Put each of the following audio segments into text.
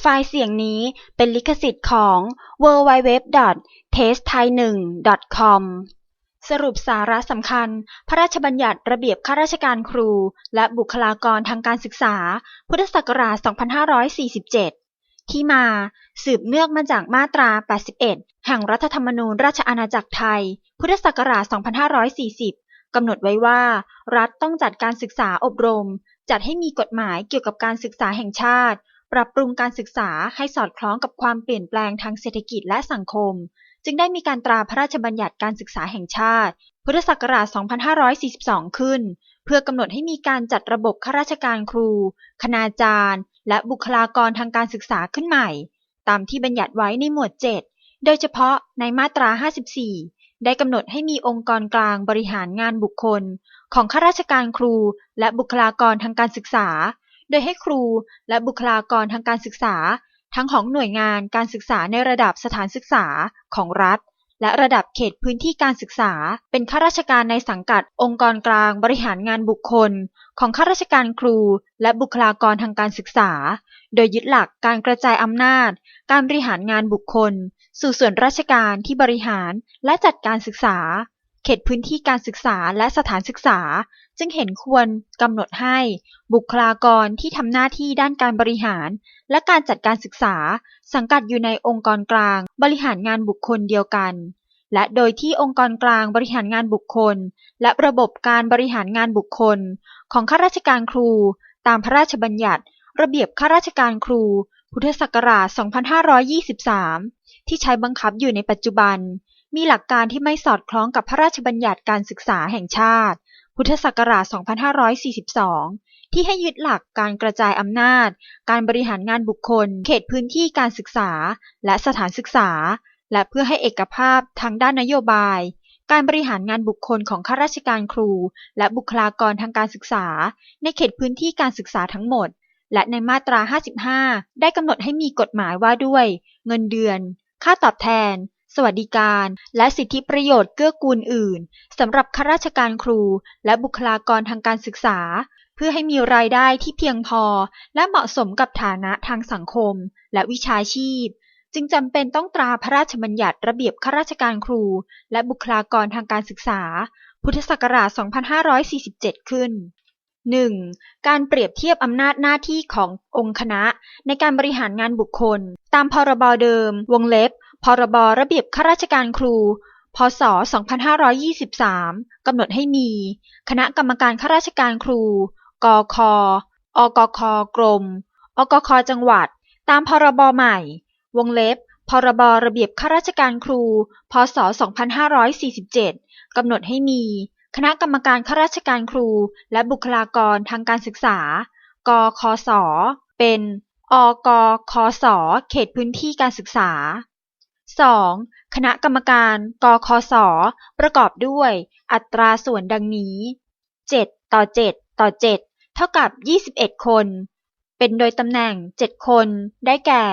ไฟล์เสียงนี้เป็นลิขสิทธิ์ของ www.testthai1.com สรุปสาระสำคัญ พระราชบัญญัติระเบียบข้าราชการครู และบุคลากรทางการศึกษา พุทธศักราช 2547 ที่มาสืบเนื่องมาจากมาตรา 81 แห่งรัฐธรรมนูญราชอาณาจักรไทย พุทธศักราช 2540 กำหนดไว้ว่า รัฐต้องจัดการศึกษาอบรม จัดให้มีกฎหมายเกี่ยวกับการศึกษาแห่งชาติ ปรับปรุงการศึกษาให้สอดคล้องกับความเปลี่ยนแปลงทางเศรษฐกิจและสังคม จึงได้มีการตราพระราชบัญญัติการศึกษาแห่งชาติ พุทธศักราช 2542 ขึ้น เพื่อกำหนดให้มีการจัดระบบข้าราชการครู คณาจารย์ และบุคลากรทางการศึกษาขึ้นใหม่ ตามที่บัญญัติไว้ในหมวด 7 โดยเฉพาะในมาตรา 54 ได้กำหนดให้มีองค์กรกลางบริหารงานบุคคล ของข้าราชการครู และบุคลากรทางการศึกษา โดยให้ครูและบุคลากรทางการศึกษา ทั้งของหน่วยงานการศึกษาในระดับสถานศึกษาของรัฐ และระดับเขตพื้นที่การศึกษา เป็นข้าราชการในสังกัดองค์กรกลางบริหารงานบุคคล ของข้าราชการครู และบุคลากรทางการศึกษา โดยยึดหลักการกระจายอำนาจ การบริหารงานบุคคล สู่ส่วนราชการที่บริหารและจัดการศึกษา เขตพื้นที่การศึกษาและสถานศึกษา จึงเห็นควรกำหนดให้ บุคลากรที่ทำหน้าที่ด้านการบริหารและการจัดการศึกษา สังกัดอยู่ในองค์กรกลาง บริหารงานบุคคลเดียวกัน และโดยที่องค์กรกลางบริหารงานบุคคล และระบบการบริหารงานบุคคล ของข้าราชการครู ตามพระราชบัญญัติ ระเบียบข้าราชการครู พุทธศักราช 2523 ที่ใช้บังคับอยู่ในปัจจุบัน มีหลักการที่ไม่สอดคล้องกับพระราชบัญญัติการศึกษาแห่งชาติ พุทธศักราช 2542 ที่ให้ยึดหลักการกระจายอำนาจ การบริหารงานบุคคล เขตพื้นที่การศึกษา และสถานศึกษา และเพื่อให้เอกภาพทางด้านนโยบาย การบริหารงานบุคคลของข้าราชการครู และบุคลากรทางการศึกษา ในเขตพื้นที่การศึกษาทั้งหมด และในมาตรา 55 ได้กำหนดให้มีกฎหมายว่าด้วย เงินเดือน ค่าตอบแทน สวัสดิการ และสิทธิประโยชน์เกื้อกูลอื่นสำหรับข้าราชการครู และบุคลากรทางการศึกษา เพื่อให้มีรายได้ที่เพียงพอ และเหมาะสมกับฐานะทางสังคม และวิชาชีพ จึงจำเป็นต้องตราพระราชบัญญัติระเบียบข้าราชการครู และบุคลากรทางการศึกษา พุทธศักราช 2547 ขึ้น 1. การเปรียบเทียบอำนาจหน้าที่ขององค์คณะ ในการบริหารงานบุคคล ตามพรบเดิม วงเล็บ พรบระเบียบข้าราชการครู พศ 2523 กำหนดให้มี คณะกรรมการข้าราชการครู กค อกค กรม อกค จังหวัด ตามพรบใหม่ วงเล็บ พรบระเบียบข้าราชการครู พศ 2547 กำหนดให้มี คณะกรรมการข้าราชการครู และบุคลากรทางการศึกษา กคศเป็น อกคศเขตพื้นที่การศึกษา 2. คณะกรรมการ กคศประกอบด้วย อัตราส่วนดังนี้ 7 ต่อ 7 ต่อ 7 เท่ากับ 21 คน เป็นโดยตำแหน่ง 7 คน ได้แก่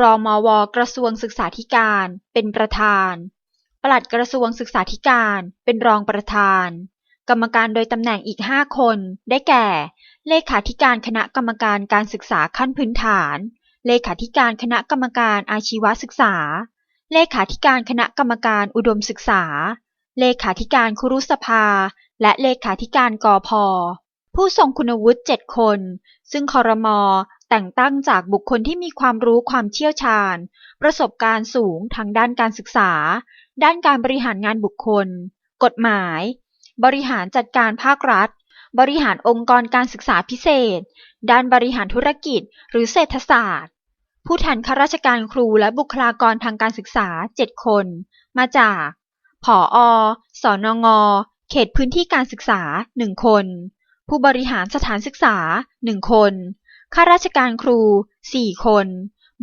รอมว กระทรวงศึกษาธิการ เป็นประธาน ปลัดกระทรวงศึกษาธิการ เป็นรองประธาน กรรมการโดยตำแหน่งอีก 5 คน ได้แก่ เลขาธิการคณะกรรมการการศึกษาขั้นพื้นฐาน เลขาธิการคณะกรรมการอาชีวศึกษา เลขาธิการคณะกรรมการอุดมศึกษา เลขาธิการครุสภา และเลขาธิการกพผู้ทรงคุณวุฒิ 7 คน ซึ่งคอรมอแต่งตั้งจากบุคคลที่มีความรู้ความเชี่ยวชาญ ประสบการณ์สูงทางด้านการศึกษา ด้านการบริหารงานบุคคล กฎหมาย บริหารจัดการภาครัฐ บริหารองค์กรการศึกษาพิเศษ ด้านบริหารธุรกิจ หรือเศรษฐศาสตร์ ผู้แทนข้าราชการครูและบุคลากรทางการศึกษา 7 คน มาจาก ผอสนง เขตพื้นที่การศึกษา 1 คน ผู้บริหารสถานศึกษา 1 คน ข้าราชการครู 4 คน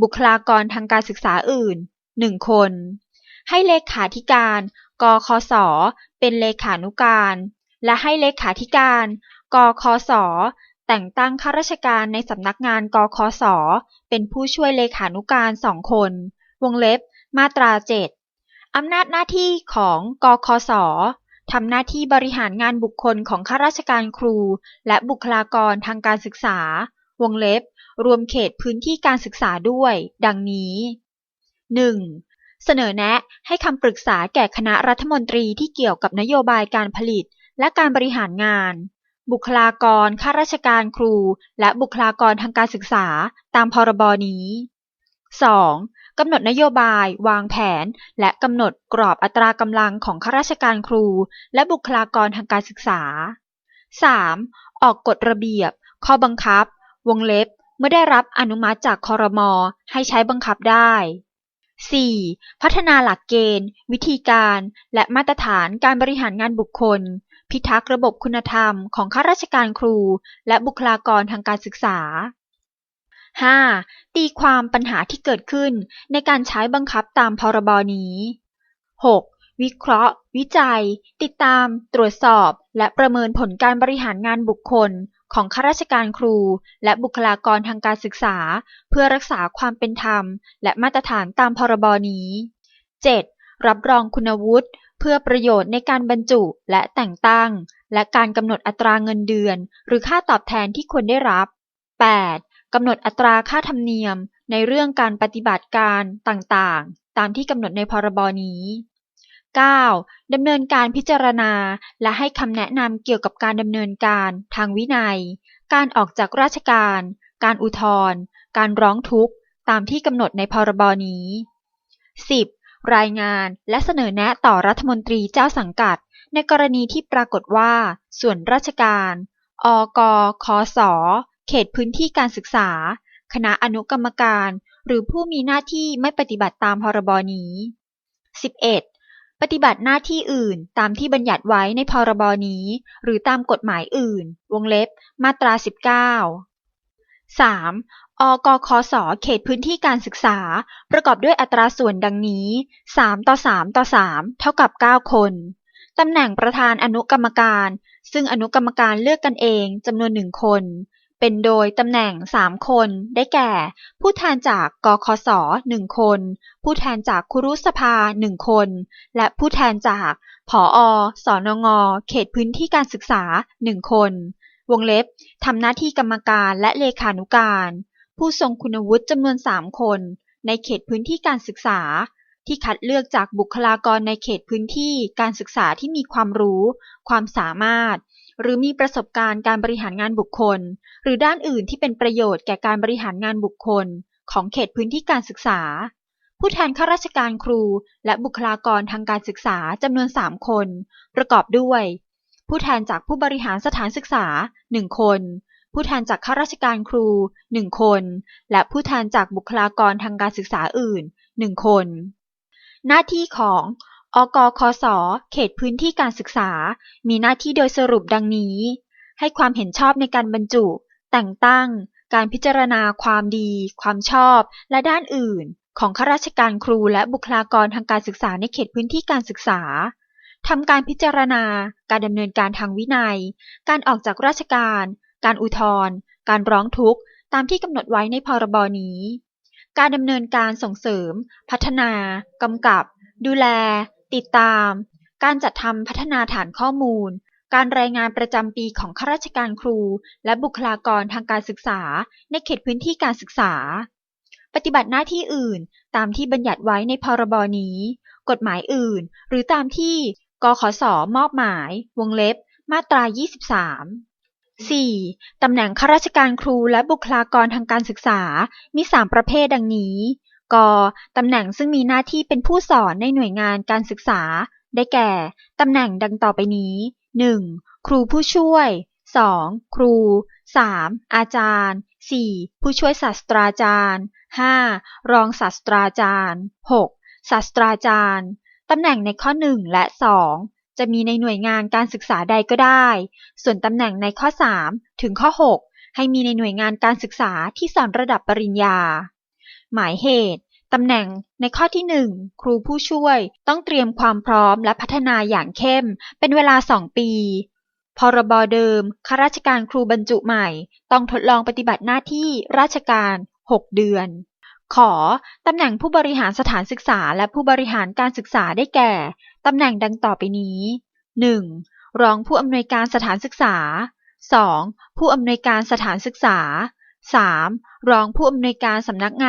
บุคลากรทางการศึกษาอื่น 1 คน ให้เลขาธิการ กคศเป็นเลขานุการ และให้เลขาธิการ กคศ แต่งตั้งข้าราชการในสำนักงานกคศเป็นผู้ช่วยเลขานุการสองคน วงเล็บ มาตรา7อำนาจหน้าที่ของกคศทำหน้าที่บริหารงานบุคคลของข้าราชการครู และบุคลากรทางการศึกษา วงเล็บ รวมเขตพื้นที่การศึกษาด้วย ดังนี้ 1. เสนอแนะให้คำปรึกษาแก่คณะรัฐมนตรีที่เกี่ยวกับนโยบายการผลิตและการบริหารงาน บุคลากรข้าราชการครู และบุคลากรทางการศึกษาตามพรบนี้ 2. กำหนดนโยบาย วางแผน และกำหนดกรอบอัตรากำลังของข้าราชการครู และบุคลากรทางการศึกษา 3. ออกกฎระเบียบ ข้อบังคับ วงเล็บ เมื่อได้รับอนุมัติจากคอรมอให้ใช้บังคับได้ 4. พัฒนาหลักเกณฑ์ วิธีการ และมาตรฐานการบริหารงานบุคคล พิทักษ์ระบบคุณธรรมของข้าราชการครู และบุคลากรทางการศึกษา 5. ตีความปัญหาที่เกิดขึ้นในการใช้บังคับตามพรบนี้ 6. วิเคราะห์ วิจัย ติดตาม ตรวจสอบ และประเมินผลการบริหารงานบุคคล ของข้าราชการครู และบุคลากรทางการศึกษา เพื่อรักษาความเป็นธรรม และมาตรฐานตามพรบนี้ 7. รับรองคุณวุฒิ เพื่อประโยชน์ในการบรรจุและแต่งตั้ง และการกำหนดอัตราเงินเดือน หรือค่าตอบแทนที่ควรได้รับ 8. กำหนดอัตราค่าธรรมเนียม ในเรื่องการปฏิบัติการต่างๆ ตามที่กำหนดในพรบนี้ 9. ดำเนินการพิจารณา และให้คำแนะนำเกี่ยวกับการดำเนินการทางวินัย การออกจากราชการ การอุทธรณ์การร้องทุกข์ ตามที่กำหนดในพรบนี้ 10. รายงานและเสนอแนะต่อรัฐมนตรีเจ้าสังกัด ในกรณีที่ปรากฏว่า ส่วนราชการ อกคส เขตพื้นที่การศึกษา คณะอนุกรรมการ หรือผู้มีหน้าที่ไม่ปฏิบัติตามพรบนี้ 11. ปฏิบัติหน้าที่อื่นตามที่บัญญัติไว้ในพรบนี้ หรือตามกฎหมายอื่น วงเล็บ มาตรา 19 3. อกคส เขตพื้นที่การศึกษา ประกอบด้วยอัตราส่วนดังนี้ 3 ต่อ 3 ต่อ 3 เท่ากับ 9 คน ตำแหน่งประธานอนุกรรมการ ซึ่งอนุกรรมการเลือกกันเองจำนวนหนึ่งคน เป็นโดยตำแหน่ง 3 คน ได้แก่ ผู้แทนจากกคส 1 คน ผู้แทนจากคุรุสภา 1 คน และผู้แทนจากผอ สอนง เขตพื้นที่การศึกษา 1 คน วงเล็บทำหน้าที่กรรมการและเลขานุการ ผู้ทรงคุณวุฒิจำนวน 3 คน ในเขตพื้นที่การศึกษา ที่คัดเลือกจากบุคลากรในเขตพื้นที่การศึกษาที่มีความรู้ ความสามารถ หรือมีประสบการณ์การบริหารงานบุคคล หรือด้านอื่นที่เป็นประโยชน์แก่การบริหารงานบุคคล ของเขตพื้นที่การศึกษา ผู้แทนข้าราชการครู และบุคลากรทางการศึกษาจำนวน 3 คน ประกอบด้วยผู้แทนจากผู้บริหารสถานศึกษา 1 คน ผู้แทนจากข้าราชการครู 1 คน และผู้แทนจากบุคลากรทางการศึกษาอื่น 1 คน หน้าที่ของอกคส เขตพื้นที่การศึกษา มีหน้าที่โดยสรุปดังนี้ ให้ความเห็นชอบในการบรรจุ แต่งตั้ง การพิจารณาความดี ความชอบ และด้านอื่น ของข้าราชการครูและบุคลากรทางการศึกษาในเขตพื้นที่การศึกษา ทำการพิจารณา การดำเนินการทางวินัย การออกจากราชการ การอุทธรณ์ การร้องทุกข์ ตามที่กำหนดไว้ในพรบนี้ การดำเนินการส่งเสริม พัฒนากำกับ ดูแล ติดตาม การจัดทำพัฒนาฐานข้อมูล การรายงานประจำปีของข้าราชการครู และบุคลากรทางการศึกษา ในเขตพื้นที่การศึกษา ปฏิบัติหน้าที่อื่น ตามที่บัญญัติไว้ในพรบนี้ กฎหมายอื่น หรือตามที่ กขส มอบหมาย วงเล็บ มาตรา 23 4. ตำแหน่งข้าราชการครูและบุคลากรทางการศึกษา มี 3 ประเภทดังนี้ ก ตำแหน่งซึ่งมีหน้าที่เป็นผู้สอนในหน่วยงานการศึกษา ได้แก่ ตำแหน่งดังต่อไปนี้ 1. ครูผู้ช่วย 2. ครู 3. อาจารย์ 4. ผู้ช่วยศาสตราจารย์ 5. รองศาสตราจารย์ 6. ศาสตราจารย์ ตำแหน่งในข้อ 1 และ 2 จะมีในหน่วยงานการศึกษาใดก็ได้ ส่วนตำแหน่งในข้อ 3 ถึงข้อ 6 ให้มีในหน่วยงานการศึกษาที่สอนระดับปริญญา หมายเหตุตำแหน่งในข้อที่ 1 ครูผู้ช่วยต้องเตรียมความพร้อมและพัฒนาอย่างเข้ม เป็นเวลา 2 ปี พรบเดิมข้าราชการครูบรรจุใหม่ ต้องทดลองปฏิบัติหน้าที่ราชการ 6 เดือน ขอตำแหน่งผู้บริหารสถานศึกษาและผู้บริหารการศึกษาได้แก่ ตำแหน่งดังต่อไปนี้ 1. รองผู้อำนวยการสถานศึกษา 2. ผู้อำนวยการสถานศึกษา 3. รองผู้อำนวยการสำนักงาน